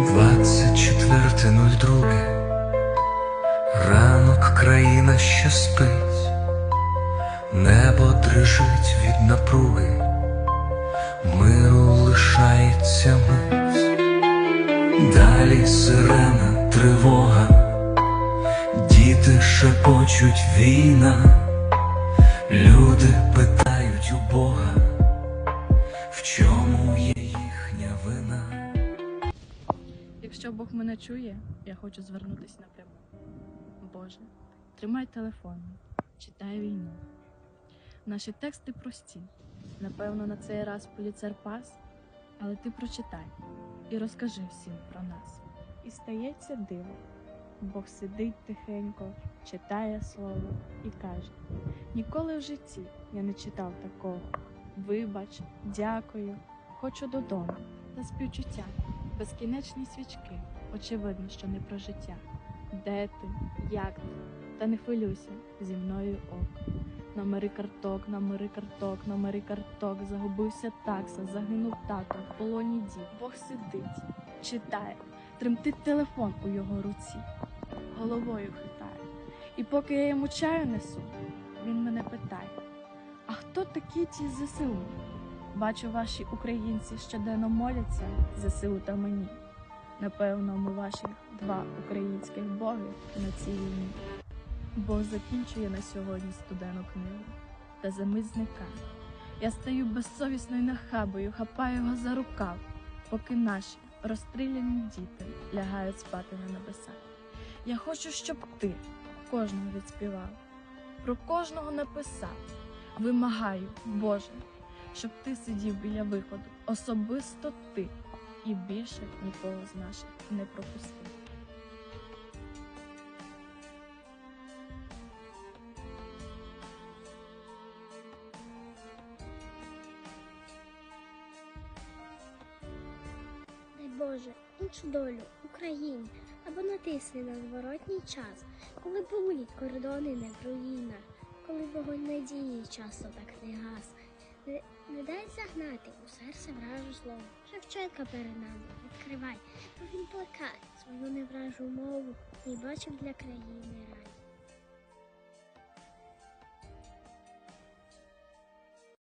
24.02 Ранок країна ще спить, небо дрижить від напруги, миру лишається мить, далі сирена, тривога, діти шепочуть війна, люди питають у Бога, Якщо Бог мене чує, я хочу звернутися напряму. Боже, тримай телефон, читай війну. Наші тексти прості. Напевно, на цей раз поліцер пас, але ти прочитай і розкажи всім про нас. І стається диво. Бог сидить тихенько, читає слово і каже: Ніколи в житті я не читав такого. Вибач, дякую, хочу додому та співчуття, безкінечні свічки. Очевидно, що не про життя. Де ти? Як ти? Та не хвилюйся зі мною ок. Номери карток, номери карток, номери карток. Загубився такса, загинув тато, в полоні дід. Бог сидить, читає, тремтить телефон у його руці, головою хитає. І поки я йому чаю несу, він мене питає: А хто такі ті ЗСУ? Бачу, ваші українці щоденно моляться ЗСУ та мені. Напевно, ми ваші два українських боги на цій війні. Бог закінчує на сьогодні студену книгу та за мить зникає. Я стаю безсовісною нахабою, хапаю його за рукав, поки наші розстріляні діти лягають спати на небесах. Я хочу, щоб ти кожного відспівав, про кожного написав. Вимагаю, Боже, щоб ти сидів біля виходу, особисто ти, і більше нікого з наших не пропустив. Дай Боже, іншу долю Україні або натисни на зворотній час, коли помиліть кордони не в руїнах, коли вогонь надії часто так не гас. Не, дай загнати у серце вражу слово. Шевченка перед нами відкривай, бо він плакає свою невражу мову і бачив для країни рай.